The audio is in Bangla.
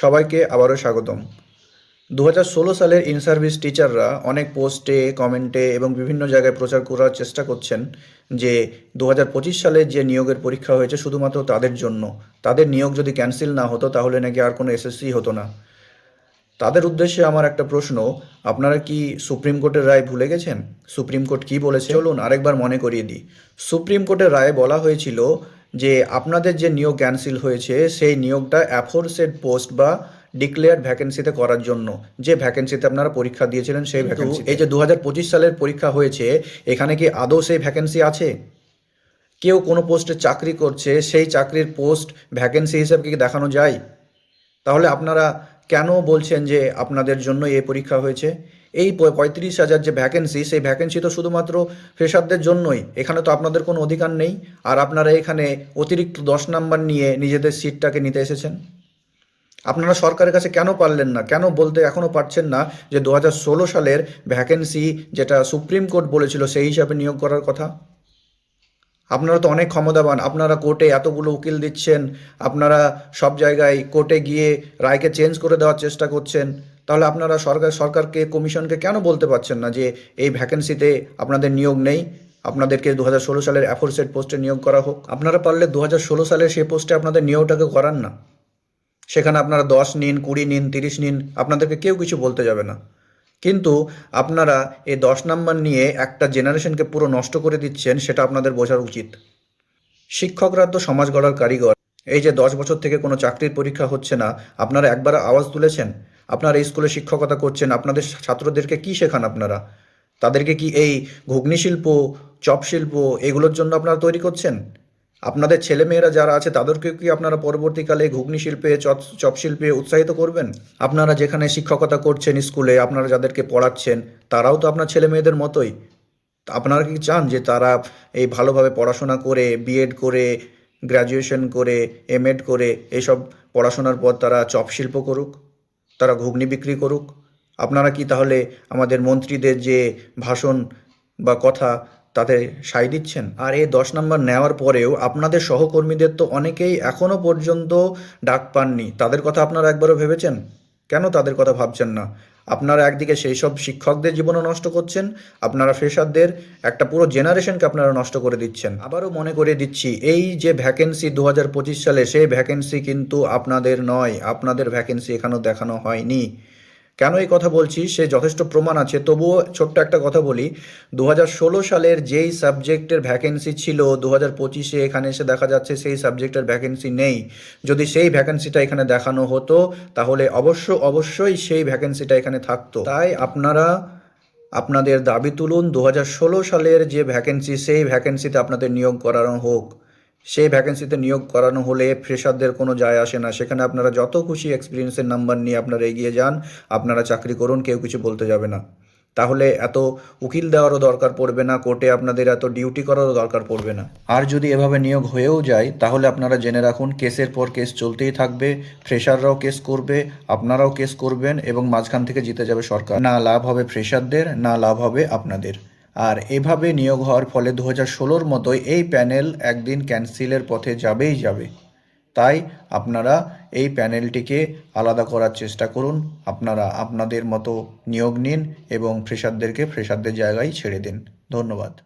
সবাইকে আবারও স্বাগতম। দু সালের ইন সার্ভিস টিচাররা অনেক পোস্টে, কমেন্টে এবং বিভিন্ন জায়গায় প্রচার করার চেষ্টা করছেন যে দু সালে যে নিয়োগের পরীক্ষা হয়েছে শুধুমাত্র তাদের জন্য। তাদের নিয়োগ যদি ক্যান্সেল না হতো তাহলে নাকি আর কোনো এসএসসি হতো না। তাদের উদ্দেশ্যে আমার একটা প্রশ্ন, আপনারা কি সুপ্রিম কোর্টের রায় ভুলে গেছেন? সুপ্রিম কোর্ট কি বলেছে? চলুন আরেকবার মনে করিয়ে দিই। সুপ্রিম কোর্টের রায়ে বলা হয়েছিল যে আপনাদের যে নিয়োগ ক্যান্সেল হয়েছে সেই নিয়োগটা অ্যাফোরসেড পোস্ট বা ডিক্লেয়ার ভ্যাকেন্সিতে করার জন্য। যে ভ্যাকেন্সিতে আপনারা পরীক্ষা দিয়েছিলেন সেই ভ্যাকেন্সি এই যে দু হাজার পঁচিশ সালের পরীক্ষা হয়েছে এখানে কি আদৌ সেই ভ্যাকেন্সি আছে? কেউ কোনো পোস্টে চাকরি করছে সেই চাকরির পোস্ট ভ্যাকেন্সি হিসাবে কি দেখানো যায়? তাহলে আপনারা কেন বলছেন যে আপনাদের জন্য এই পরীক্ষা হয়েছে? এই পঁয়ত্রিশ হাজার যে ভ্যাকেন্সি সেই ভ্যাকেন্সি তো শুধুমাত্র ফ্রেশারদের জন্যই। এখানে তো আপনাদের কোনো অধিকার নেই। আর আপনারা এখানে অতিরিক্ত দশ নাম্বার নিয়ে নিজেদের সিটটাকে নিতে এসেছেন। আপনারা সরকারের কাছে কেন পারলেন না? কেন বলতে এখনও পারছেন না যে দু হাজার ষোলো সালের ভ্যাকেন্সি যেটা সুপ্রিম কোর্ট বলেছিল, সেই হিসাবে নিয়োগ করার কথা? আপনারা তো অনেক ক্ষমতাবান। আপনারা কোর্টে এতগুলো উকিল দিচ্ছেন। আপনারা সব জায়গায় কোর্টে গিয়ে রায়কে চেঞ্জ করে দেওয়ার চেষ্টা করছেন। তাহলে আপনারা সরকার, সরকারকে কমিশনকে কেন বলতে পারছেন না যে এই ভ্যাকেন্সিতে আপনাদের নিয়োগ নেই? আপনাদেরকে দু হাজার ষোলো সালের অ্যাফোরসেট পোস্টে নিয়োগ করা হোক। আপনারা পারলে দু হাজার সালের সেই পোস্টে আপনাদের নিয়োগটাকে করান না। সেখানে আপনারা দশ নিন, কুড়ি নিন, তিরিশ নিন, আপনাদেরকে কেউ কিছু বলতে যাবে না। কিন্তু আপনারা এই দশ নাম্বার নিয়ে একটা জেনারেশনকে পুরো নষ্ট করে দিচ্ছেন, সেটা আপনাদের বোঝার উচিত। শিক্ষকরা তো সমাজ গড়ার কারিগর। এই যে দশ বছর থেকে কোনো চাকরির পরীক্ষা হচ্ছে না, আপনারা একবার আওয়াজ তুলেছেন? আপনারা স্কুলে শিক্ষকতা করছেন, আপনাদের ছাত্রদেরকে কি শেখান আপনারা? তাদেরকে কি এই ঘুগনি শিল্প চপ শিল্প এগুলোর জন্য আপনারা তৈরি করছেন? আপনাদের ছেলেমেয়েরা যারা আছে তাদেরকে কি আপনারা পরবর্তীকালে ঘুগনি শিল্পে চপ শিল্পে উৎসাহিত করবেন? আপনারা যেখানে শিক্ষকতা করছেন স্কুলে, আপনারা যাদেরকে পড়াচ্ছেন, তারাও তো আপনার ছেলে মেয়েদের মতোই আপনারা কি চান যে তারা এই ভালোভাবে পড়াশোনা করে বিএড করে গ্র্যাজুয়েশন করে এমএড করে এসব পড়াশোনার পর তারা চপ শিল্প করুক? তারা ঘুগনি বিক্রি করুক। আপনারা কি তাহলে আমাদের মন্ত্রীদের যে ভাষণ বা কথা তাতে সাই দিচ্ছেন? আর এই দশ নম্বর নেওয়ার পরেও আপনাদের সহকর্মীদের তো অনেকেই এখনও পর্যন্ত ডাক পাননি। তাদের কথা আপনারা একবারও ভেবেছেন? কেন তাদের কথা ভাবছেন না? আপনারা একদিকে সেই সব শিক্ষকদের জীবনও নষ্ট করছেন, আপনারা ফ্রেশারদের একটা পুরো জেনারেশনকে আপনারা নষ্ট করে দিচ্ছেন। আবারও মনে করে দিচ্ছি, এই যে ভ্যাকেন্সি দু হাজার পঁচিশ সালে, সেই ভ্যাকেন্সি কিন্তু আপনাদের নয়, আপনাদের ভ্যাকেন্সি এখানেও দেখানো হয়নি। কেন এই কথা বলছি? সে যথেষ্ট প্রমাণ আছে। তবুও ছোট্ট একটা কথা বলি। দু হাজার ষোলো সালের যেই সাবজেক্টের ভ্যাকেন্সি ছিল দু হাজার পঁচিশে এখানে এসে দেখা যাচ্ছে সেই সাবজেক্টের ভ্যাকেন্সি নেই। যদি সেই ভ্যাকেন্সিটা এখানে দেখানো হতো, তাহলে অবশ্য অবশ্যই সেই ভ্যাকেন্সিটা এখানে থাকতো। তাই আপনারা আপনাদের দাবি তুলুন দু হাজার ষোলো সালের যে ভ্যাকেন্সি সেই ভ্যাকেন্সিতে আপনাদের নিয়োগ করানো হোক। সেই ভ্যাকেন্সিতে নিয়োগ করানো হলে ফ্রেশারদের কোনো যায় আসে না। সেখানে আপনারা যত খুশি এক্সপিরিয়েন্সের নাম্বার নিয়ে আপনারা এগিয়ে যান, আপনারা চাকরি করুন, কেউ কিছু বলতে যাবে না। তাহলে এত উকিল দেওয়ারও দরকার পড়বে না, কোর্টে আপনাদের এত ডিউটি করারও দরকার পড়বে না। আর যদি এভাবে নিয়োগ হয়েও যায়, তাহলে আপনারা জেনে রাখুন, কেসের পর কেস চলতেই থাকবে ফ্রেশাররাও কেস করবে, আপনারাও কেস করবেন এবং মাঝখান থেকে জিতে যাবে সরকার। না লাভ হবে ফ্রেশারদের না লাভ হবে আপনাদের। আর এভাবে নিয়োগ হওয়ার ফলে দু হাজার ষোলোর মতোই এই প্যানেল একদিন ক্যান্সেলের পথে যাবেই যাবে। তাই আপনারা এই প্যানেলটিকে আলাদা করার চেষ্টা করুন। আপনারা আপনাদের মতো নিয়োগ নিন এবং ফ্রেশারদেরকে ফ্রেশারদের জায়গায় ছেড়ে দিন। ধন্যবাদ।